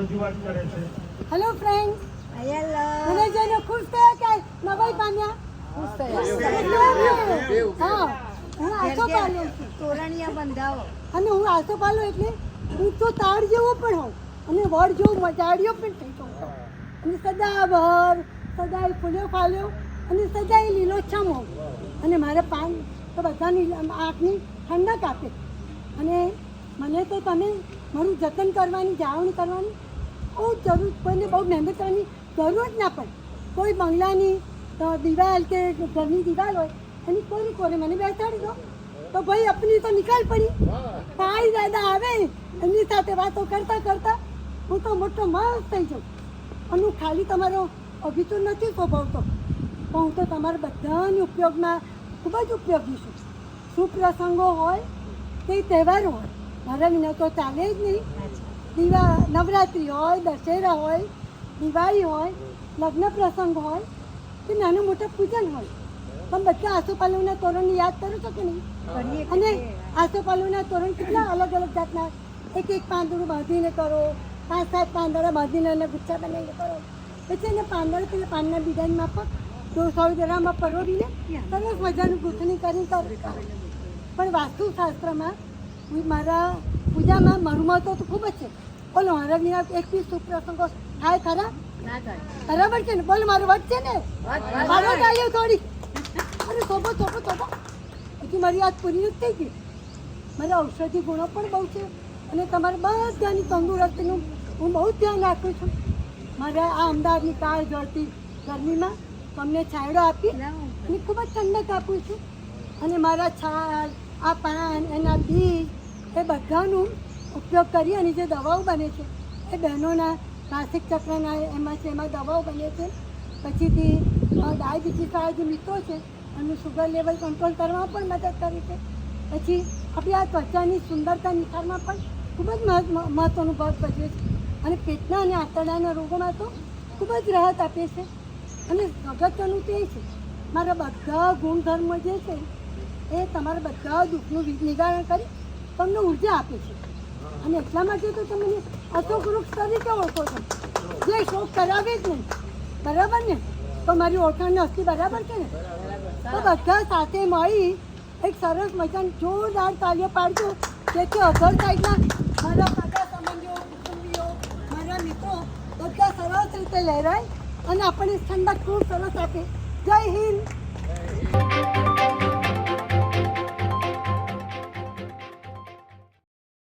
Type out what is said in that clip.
રજૂઆત કરે છે. હેલો ફ્રેન્ડ હેલો મને જઈને ખુશ થયા કે નવાઈ પામ્યા? ખુશ હા. હું. આસો પાલું છું તોરણિયા બંધાવો. અને હું આસો પાલું એટલે હું તો તાર જેવો પણ હોઉં. અને વડ જેવો મજાડ્યો પણ થઈ જાઉં. અને સદાભર સદાય ફૂલ્યો ફાલ્યો અને સદાય લીલોછમ હોઉં. અને મારા પાન તો બધાની આંખની ઠંડક આપે. અને મને તો તમે મારું જતન કરવાની જાળવણી કરવાની બહુ જરૂર, કોઈને બહુ મહેનત કરવાની જરૂર જ ના પડે. કોઈ બંગલાની દિવાલ કે ઘરની દિવાલ હોય, એની કોઈ કોને, મને બેસાડી દો. તો ભાઈ આપની તો નિકાલ પડી. ભાઈ દાદા આવે, એમની સાથે વાતો કરતાં કરતાં હું તો મોટો મસ્ત થઈ જાઉં. અને હું ખાલી તમારો અભિચુર નથી સ્વભાવતો પણ હું તો તમારા બધાની ઉપયોગમાં ખૂબ જ ઉપયોગી છું. શુભ પ્રસંગો હોય કે તહેવારો હોય, મારા વિના તો ચાલે જ નહીં. દિવા નવરાત્રિ હોય દશેરા હોય દિવાળી હોય લગ્ન પ્રસંગ હોય કે નાનું મોટું પૂજન હોય. પણ બધા આસોપાલવના તોરણની યાદ કરો છો કે નહીં? અને. આસોપાલવના તોરણ કેટલા અલગ અલગ જાતના? એક એક પાંદડું બાંધીને કરો પાંચ સાત પાંદડા બાંધીને અને ગુચ્છા બનાવીને કરો. પછી એને પાંદડા પેલા પાનના ડિઝાઇનમાં પણ દો સો ગ્રામમાં પરોવીને સરસ મજાનું ગૂંથણી કરી. કરો પણ વાસ્તુશાસ્ત્રમાં હું મારા પૂજામાં મારું મહત્વ તો ખૂબ જ છે. બોલો મારા વિના એક બી શુભ પ્રસંગો થાય ખરા? બરાબર છે ને? બોલો મારો વટ છે ને? મારો. ચાલ્યો થોડી અરે થોભો થોભો થોભો પછી મારી વાત પૂરી જ થઈ ગઈ. મારા ઔષધિ ગુણો પણ બહુ છે અને તમારા બધાની તંદુરસ્તીનું હું બહુ જ ધ્યાન રાખું છું. મારા આ અમદાવાદની કાળ જળતી ગરમીમાં તમને છાંયડો આપી અને ખૂબ જ ઠંડક આપું છું. અને મારા છાલ આ પાન એના બીજ એ બધાનું ઉપયોગ કરી અને જે દવાઓ બને છે, એ બહેનોના માસિક ચક્રના એમાં છે, એમાં દવાઓ બને છે. પછીથી ડાયાબિટીસવાળા જે મિત્રો છે, એમનું સુગર લેવલ કંટ્રોલ કરવામાં પણ મદદ કરે છે. પછી, આપણી આ ત્વચાની સુંદરતા નિખારમાં પણ ખૂબ જ મહત્વનો ભાગ ભજવે છે. અને પેટના અને આંતરડાના રોગોમાં તો ખૂબ જ રાહત આપે છે. અને અગત્યનું તે છે, મારા બધા ગુણધર્મ જે છે, એ તમારા બધા દુઃખનું નિવારણ કરી તમને ઊર્જા આપે છે. અને એટલા માટે તો તમે અશોક વૃક્ષ તરીકે ઓળખો છો. જે શોક કરાવે જ નહીં. બરાબર ને? તો મારી ઓળખાણની અસ્થિ બરાબર છે ને? તો બધા સાથે મળી એક સરસ મજાની જોરદાર તાલીઓ પાડજો. જેથી અધર સાઈડના મારા બધા સંબંધીઓ, કુટુંબીઓ, મારા મિત્રો બધા સરસ રીતે લહેરાય. અને આપણને ઠંડક ખૂબ સરસ આપે. જય હિન્દ.